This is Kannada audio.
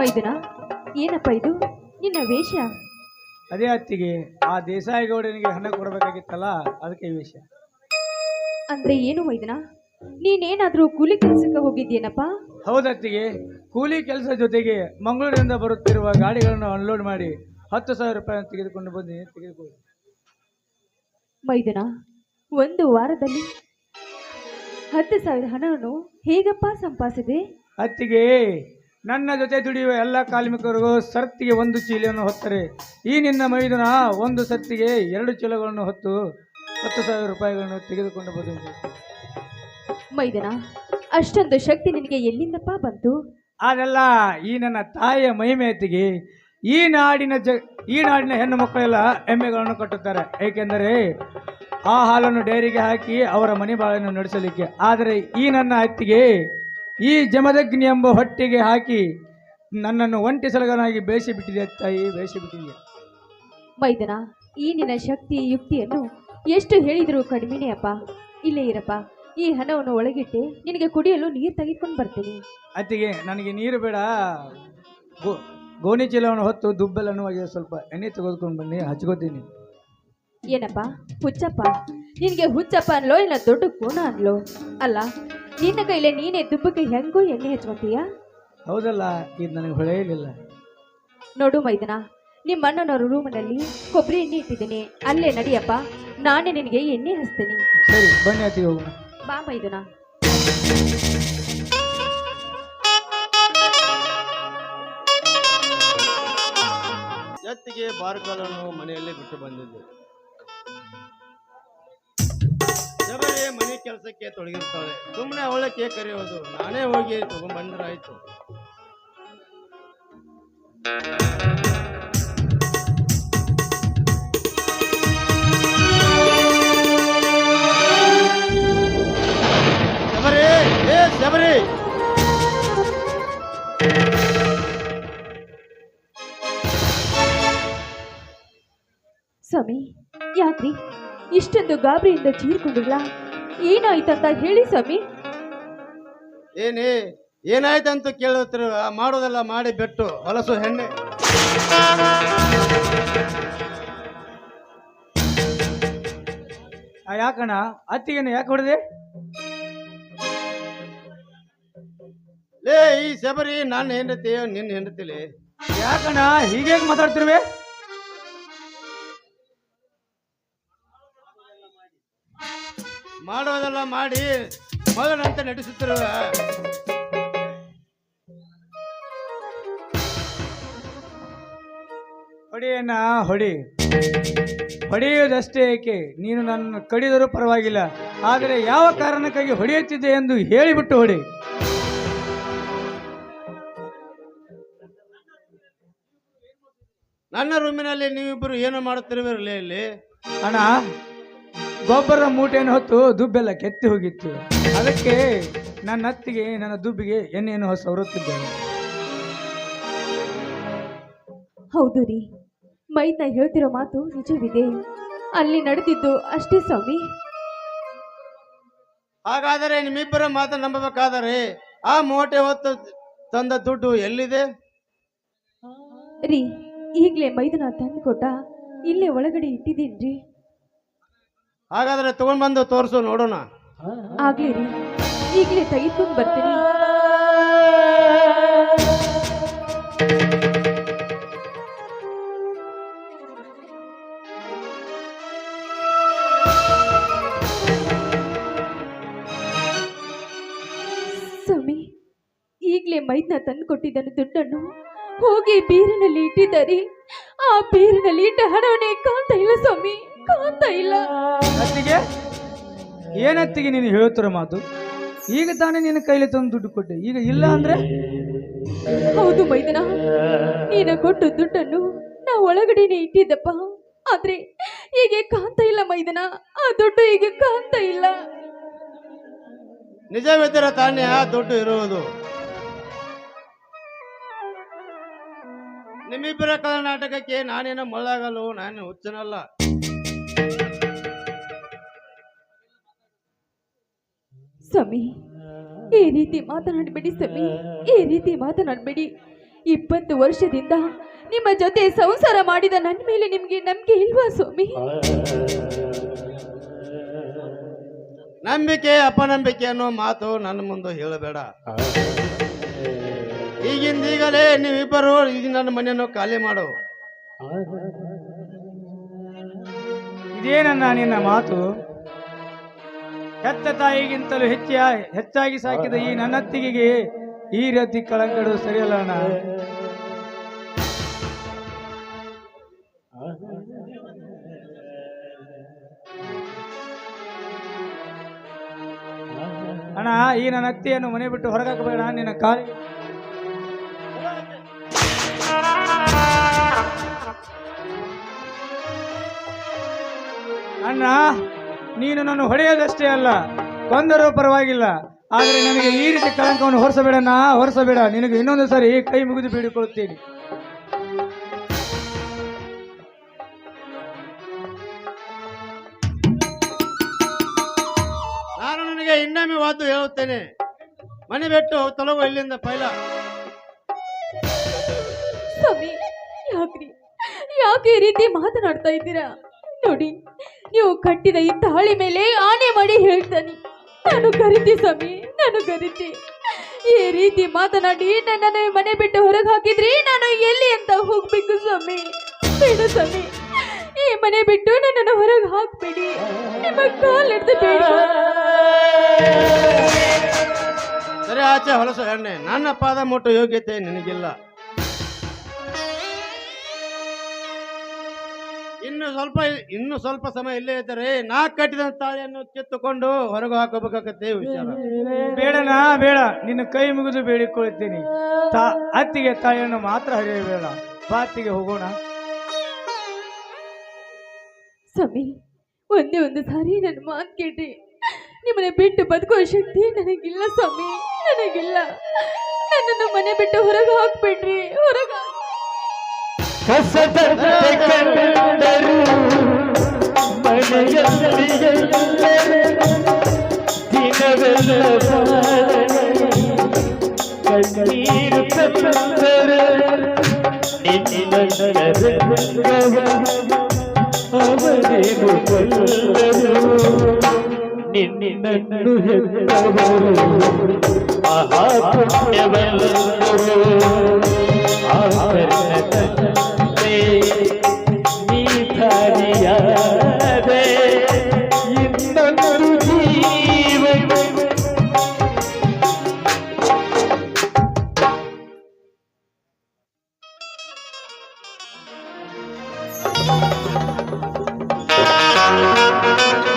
ಮೈದುನ ಏನಪ್ಪ ಇದು? ನಿನ್ನ ವೇಷ? ಅದೇ ಅತ್ತಿಗೆ ಆ ದೇಸಾಯಿ ಗೌಡನಿಗೆ ಹಣ ಕೊಡಬೇಕಾಗಿತ್ತಲ್ಲ ಅದಕ್ಕೆ ಈ ವಿಷಯ ಅಂದ್ರೆ ಏನು ಮೈದನ? ನೀನೇನಾದ್ರೂ ಕೂಲಿ ಕೆಲಸಕ್ಕೆ ಹೋಗಿದ್ಯೇನಪ್ಪ ಹೌದತ್ತಿಗೆ ಕೂಲಿ ಕೆಲಸ ಜೊತೆಗೆ ಮಂಗಳೂರಿನಿಂದ ಬರುತ್ತಿರುವ ಗಾಡಿಗಳನ್ನು ಅನ್ಲೋಡ್ ಮಾಡಿ ಹತ್ತು ಸಾವಿರ ರೂಪಾಯಿ ತೆಗೆದುಕೊಂಡು ಬಂದು ತೆಗೆದುಕೊಳ್ಳಿ. ಮೈದನ ಒಂದು ವಾರದಲ್ಲಿ ಹತ್ತು ಸಾವಿರ ಹಣವನ್ನು ಹೇಗಪ್ಪ ಸಂಪಾದಿಸಿದೆ ಅತ್ತಿಗೆ ನನ್ನ ಜೊತೆ ದುಡಿಯುವ ಎಲ್ಲ ಕಾರ್ಮಿಕರಿಗೂ ಸರ್ತಿಗೆ ಒಂದು ಚೀಲವನ್ನು ಹೊತ್ತರೆ. ಈ ನಿನ್ನ ಮೈದುನ ಒಂದು ಸರ್ತಿಗೆ ಎರಡು ಚೀಲಗಳನ್ನು ಹೊತ್ತು ಹತ್ತು ಸಾವಿರ ರೂಪಾಯಿಗಳನ್ನು ತೆಗೆದುಕೊಂಡು ಬರುವುದು ಮೈದನ ಅಷ್ಟೊಂದು ಶಕ್ತಿ ನಿನಗೆ ಎಲ್ಲಿಂದಪ್ಪ ಬಂತು? ಅದೆಲ್ಲ ಈ ನನ್ನ ತಾಯಿಯ ಮಹಿಮೆ ಅತ್ತಿಗೆ ಈ ನಾಡಿನ ಜ ಈ ನಾಡಿನ ಹೆಣ್ಣು ಮಕ್ಕಳೆಲ್ಲ ಎಮ್ಮೆಗಳನ್ನು ಕಟ್ಟುತ್ತಾರೆ. ಏಕೆಂದರೆ ಆ ಹಾಲನ್ನು ಡೈರಿಗೆ ಹಾಕಿ ಅವರ ಮನೆ ಬಾಳನ್ನು ನಡೆಸಲಿಕ್ಕೆ. ಆದರೆ ಈ ನನ್ನ ಅತ್ತಿಗೆ ಈ ಜಮದಗ್ನಿ ಎಂಬ ಹೊಟ್ಟೆಗೆ ಹಾಕಿ ನನ್ನನ್ನು ಒಂಟಿ ಸಲಗನಾಗಿ ಬೇಯಿಸಿ ಬಿಟ್ಟಿದೆ ತಾಯಿ ಬೇಯಿಸಿ ಬಿಟ್ಟಿದೆ. ಮೈದನ ಈ ನಿನ್ನ ಶಕ್ತಿ ಯುಕ್ತಿಯನ್ನು ಎಷ್ಟು ಹೇಳಿದರೂ ಕಡಿಮೆನೇ ಅಪ್ಪ. ಇಲ್ಲೇ ಇರಪ್ಪ ಈ ಹಣವನ್ನು ಒಳಗಿಟ್ಟು ನಿನಗೆ ಕುಡಿಯಲು ನೀರು ತೆಗೆದುಕೊಂಡು ಬರ್ತೀನಿ. ಅತ್ತಿಗೆ ನನಗೆ ನೀರು ಬೇಡ. ಗೋ ಗೋಣಿ ಚೀಲವನ್ನು ಹೊತ್ತು ದುಬ್ಬಲನ್ನು ಒಗೆದು ಸ್ವಲ್ಪ. ಎಣ್ಣೆ ತೆಗೆದುಕೊಂಡು ಬನ್ನಿ ಹಚ್ಕೋತೀನಿ. ಏನಪ್ಪ ಹುಚ್ಚಪ್ಪ? ನಿನಗೆ ಹುಚ್ಚಪ್ಪ ಅನ್ಲೋ ಇಲ್ಲ ದೊಡ್ಡ ಕೋಣ ಅನ್ಲೋ? ಅಲ್ಲ ನಿನ್ನ ಕೈಲೇ ನೀನೇ ದುಬ್ಬಕ್ಕೆ ಹೆಂಗೋ ಎಣ್ಣೆ ಹಚ್ಕೊತೀಯ? ಹೌದಲ್ಲ ಇದು ನನಗೆ ಹೊಳೆಯಲಿಲ್ಲ ನೋಡು ಮೈದನ ನಿಮ್ಮ ಅಣ್ಣನವರ ರೂಮಿನಲ್ಲಿ ಕೊಬ್ಬರಿ ಎಣ್ಣೆ ಇಟ್ಟಿದ್ದೀನಿ. ಅಲ್ಲೇ ನಡಿಯಪ್ಪ ನಾನೇ ನಿನಗೆ ಎಣ್ಣೆ ಹಚ್ತೀನಿ. ಸರಿ ಬನ್ನಿ ಅತಿ ಹೋಗೋಣ. ಬಾ ಮೈದನ. ಎತ್ತಿಗೆ ಬಾರ್ಕಾಲನ್ನು ಮನೆಯಲ್ಲೇ ಬಿಟ್ಟು ಬಂದಿದ್ದೆ. ಜಬರಿ ಮನೆ ಕೆಲಸಕ್ಕೆ ತೊಡಗಿರ್ತಾಳೆ ಸುಮ್ಮನೆ ಅವಳಕ್ಕೆ ಕರೆಯೋದು ನಾನೇ ಹೋಗಿ ತಗೊಂಡ್ಬಂದ್ರಾಯ್ತು. ಶಬರಿ! ಏ, ಶಬರಿ! ಸ್ವಾಮಿ, ಯಾಕ್ರಿ? ಇಷ್ಟೊಂದು ಗಾಬರಿಯಿಂದ ಚೀರ್ಕೊಂಡಿಲ್ಲ? ಏನಾಯ್ತಂತ ಹೇಳಿ ಸ್ವಾಮಿ. ಏನೇ ಏನಾಯ್ತಂತ ಕೇಳುತ್ತಿರು? ಮಾಡೋದೆಲ್ಲ ಮಾಡಿ ಬೆಟ್ಟು ಹೊಲಸು ಹೆಣ್ಣೆ. ಆ, ಯಾಕಣ್ಣ ಅತ್ತಿಗೆನ ಯಾಕೆ ಹೊಡೆದೆ? ಲೇ ಈ ಸಬರಿ ನನ್ನ ಹೆಂಡತಿ ನಿನ್ನ ಹೆಂಡತಿಲಿ? ಯಾಕಣ್ಣ ಹೀಗೆ ಮಾತಾಡ್ತಿರುವೆ? ಮಾಡೋದೆಲ್ಲ ಮಾಡಿ ಮಗನಂತೆ ನಟಿಸುತ್ತಿರುವ ಹೊಡಿಯನ್ನ ಹೊಡಿ. ಹೊಡೆಯುವುದಷ್ಟೇ ಏಕೆ? ನೀನು ನನ್ನ ಕಡಿದರೂ ಪರವಾಗಿಲ್ಲ. ಆದರೆ ಯಾವ ಕಾರಣಕ್ಕಾಗಿ ಹೊಡೆಯುತ್ತಿದ್ದೆ ಎಂದು ಹೇಳಿಬಿಟ್ಟು ಹೊಡಿ. ನನ್ನ ರೂಮಿನಲ್ಲಿ ನೀವಿಬ್ಬರು ಏನು ಮಾಡುತ್ತಿರುವಿರಲಿ ಇಲ್ಲಿ? ಅಣ್ಣ ಗೊಬ್ಬರದ ಮೂಟೆಯನ್ನು ಹೊತ್ತು ದುಬ್ಬೆಲ್ಲ ಕೆತ್ತಿ ಹೋಗಿತ್ತು. ಅದಕ್ಕೆ ನನ್ನ ಅತ್ತಿಗೆ ನನ್ನ ದುಬ್ಬಿಗೆ ಎಣ್ಣೆಯನ್ನು ಹೊಸ ಹೊರುತ್ತಿದ್ದೇನೆ. ಹೌದು ರೀ. ಮೈದ್ನ ಹೇಳ್ತಿರೋ ಮಾತು ನಿಜವಿದೆ. ಅಲ್ಲಿ ನಡೆದಿದ್ದು ಅಷ್ಟೇ ಸ್ವಾಮಿ. ಹಾಗಾದರೆ ನಿಮ್ಮಿಬ್ಬರ ಮಾತು ನಂಬಬೇಕಾದರೆ ಆ ಮೂಟೆ ಹೊತ್ತು ತಂದ ದುಡ್ಡು ಎಲ್ಲಿದೆ? ರೀ ಈಗಲೇ ಮೈದನ ತಂದು ಕೊಟ್ಟ ಇಲ್ಲೇ ಒಳಗಡೆ ಇಟ್ಟಿದ್ದೀನ್ರಿ. ಹಾಗಾದರೆ ತಗೊಂಡ್ ಬಂದು ತೋರಿಸು, ನೋಡೋಣ. ಆಗ್ಲಿ ಈಗಲೇ ತೆಗೆದುಕೊಂಡು ಬರ್ತೀನಿ. ಸ್ವಾಮಿ, ಈಗಲೇ ಮೈದ್ನ ತಂದು ಕೊಟ್ಟಿದ್ದಾನೆ ದುಡ್ಡನ್ನು ಹೋಗಿ ಬೀರಿನಲ್ಲಿ ಇಟ್ಟಿದ್ದಾರೆ ಆ ಬೀರಿನಲ್ಲಿ ಇಟ್ಟ ಹಣವನ್ನೇ ಕಾಣ್ತಾ ಇಲ್ಲ ಸ್ವಾಮಿ. ಕಾಣ್ತಾ ಇಲ್ಲ. ಅತ್ತಿಗೆ ಏನತ್ತಿಗೆ ನೀನು ಹೇಳುತ್ತಿರೋ ಮಾತು? ಈಗ ತಾನೇ ನಿನ್ನ ಕೈಲಿ ತಂದು ದುಡ್ಡು ಕೊಟ್ಟೆ. ಈಗ ಇಲ್ಲ ಅಂದ್ರೆ? ಹೌದು ಮೈದನ. ನೀನು ಕೊಟ್ಟು ದುಡ್ಡನ್ನು ನಾ ಒಳಗಡೆನೆ ಇಟ್ಟಿದ್ದಪ್ಪ. ಆದ್ರೆ ಹೀಗೆ ಕಾಂತ ಇಲ್ಲ ಮೈದನ. ಆ ದುಡ್ಡು ಈಗ ಕಾಂತ ಇಲ್ಲ. ನಿಜವೆಂದರೆ ತಾನೇ ಆ ದುಡ್ಡು ಇರುವುದು? ನಿಮ್ಮಿಬ್ಬರ ಕರ್ನಾಟಕಕ್ಕೆ ನಾನೇನು ಮಳ್ಳಾಗಲ್ಲ ನಾನು ಹುಚ್ಚನಲ್ಲ. ಸ್ವಾಮಿ. ಈ ರೀತಿ ಮಾತನಾಡಬೇಡಿ ಸ್ವಾಮಿ. ಈ ರೀತಿ ಮಾತನಾಡಬೇಡಿ. ಇಪ್ಪತ್ತು ವರ್ಷದಿಂದ ನಿಮ್ಮ ಜೊತೆ ಸಂಸಾರ ಮಾಡಿದ ನನ್ನ ಮೇಲೆ ನಿಮ್ಗೆ ನಂಬಿಕೆ ಇಲ್ವಾ ಸ್ವಾಮಿ? ನಂಬಿಕೆ ಅಪನಂಬಿಕೆ ಅನ್ನೋ ಮಾತು ನನ್ನ ಮುಂದೆ ಹೇಳಬೇಡ. ಈಗಿಂದೀಗಲೇ ನೀವಿಬ್ಬರು ಈಗ ನನ್ನ ಮನೆಯನ್ನು ಖಾಲಿ ಮಾಡು. ಇದೇನನ್ನ ನಿನ್ನ ಮಾತು. ಹೆತ್ತ ತಾಯಿಗಿಂತಲೂ ಹೆಚ್ಚಿ ಹೆಚ್ಚಾಗಿ ಸಾಕಿದ ಈ ನನ್ನತ್ತಿಗೆ ಈ ರೀತಿ ಕಳಂಕಡು ಸರಿಯಲ್ಲ ಅಣ್ಣ. ಅಣ್ಣ, ಈ ನನ್ನ ಅತ್ತಿಯನ್ನು ಮನೆ ಬಿಟ್ಟು ಹೊರಗಾಕಬೇಡ, ನಿನ್ನ ಕಾಲಿ ಅಣ್ಣ ನೀನು ನಾನು ಹೊಡೆಯೋದಷ್ಟೇ ಅಲ್ಲ ಕೊಂದರೂ ಪರವಾಗಿಲ್ಲ. ಆದರೆ ನನಗೆ ಈ ರೀತಿ ಕಳಂಕವನ್ನು ನಾ ಹೊರಸಬೇಡ. ನಿನಗೆ ಇನ್ನೊಂದು ಸಾರಿ ಕೈ ಮುಗಿದು ಬೇಡಿಕೊಳ್ಳುತ್ತೇನೆ. ನಾನು ನನಗೆ ಇನ್ನೊಮ್ಮೆ ಮಾತು ಹೇಳುತ್ತೇನೆ. ಮನೆ ಬಿಟ್ಟು ತೊಲಗು ಇಲ್ಲಿಂದ ಪೈಲ. ಸ್ವಾಮಿ ಯಾಕ್ರಿ? ಯಾಕೆ ಈ ರೀತಿ ಮಾತನಾಡ್ತಾ ಇದ್ದೀರಾ? ನೋಡಿ, ನೀವು ಕಟ್ಟಿದ ಈ ತಾಳಿ ಮೇಲೆ ಆನೆ ಮಾಡಿ ಹೇಳ್ತಾನೆ. ನಾನು ಕರಿತಿ ಸ್ವಾಮಿ, ನಾನು ಕರಿತಿ. ಈ ರೀತಿ ಮಾತನಾಡಿ ನನ್ನ ಮನೆ ಬಿಟ್ಟು ಹೊರಗೆ ಹಾಕಿದ್ರಿ ನಾನು ಎಲ್ಲಿ ಅಂತ ಹೋಗ್ಬೇಕು ಸ್ವಾಮಿ? ಬೇಡ ಸ್ವಾಮಿ, ಈ ಮನೆ ಬಿಟ್ಟು ನನ್ನನ್ನು ಹೊರಗೆ ಹಾಕ್ಬೇಡಿ. ನಿಮ್ಮ ಕಾಲ್ ಹಿಡ್ದು ಬೇಡ ಸರಿ, ಆಚೆ ಹೊಲಸು ಎಣ್ಣೆ. ನನ್ನ ಪಾದ ಮುಟ್ಟು ಯೋಗ್ಯತೆ ನಿನಗಿಲ್ಲ. ಇನ್ನು ಸ್ವಲ್ಪ ಇನ್ನು ಸ್ವಲ್ಪ ಸಮಯ ಇಲ್ಲೇ ಇದ್ದರೆ ನಾ ಕಟ್ಟಿದ ತಾಳಿಯನ್ನು ಕಿತ್ತುಕೊಂಡು ಹೊರಗೆ ಹಾಕಬೇಕಾಗತ್ತೆ ವಿಚಾರ. ಬೇಡನಾ ಬೇಡ. ನಿನ್ನ ಕೈ ಮುಗಿದು ಬೇಡಿಕೊಳ್ಳುತ್ತೇನೆ. ತಾ ಅತ್ತಿಗೆ ತಾಯಿಯನ್ನು ಮಾತ್ರ ಹರಿಯಬೇಡ ಬಾತಿಗೆ ಹೋಗೋಣ. ಸ್ವಾಮಿ ಒಂದೇ ಒಂದು ಸಾರಿ ನನ್ನ ಮಾತು ಕೇಳಿ ನಿಮ್ಮನೆ ಬಿಟ್ಟು ಬದುಕುವ ಶಕ್ತಿ ನನಗಿಲ್ಲ ಸ್ವಾಮಿ ನನಗಿಲ್ಲ. ನನ್ನನ್ನು ಮನೆ ಬಿಟ್ಟು ಹೊರಗೆ ಹಾಕ್ಬಿಡ್ರಿ ಹೊರಗೆ സസതത്തെ കണ്ടരു ദിനവെല്ല കണ്ണീരു അവരേനു കൊല്ലരു നിന്നു മഹാപുണ്യവല്ലോ ಆ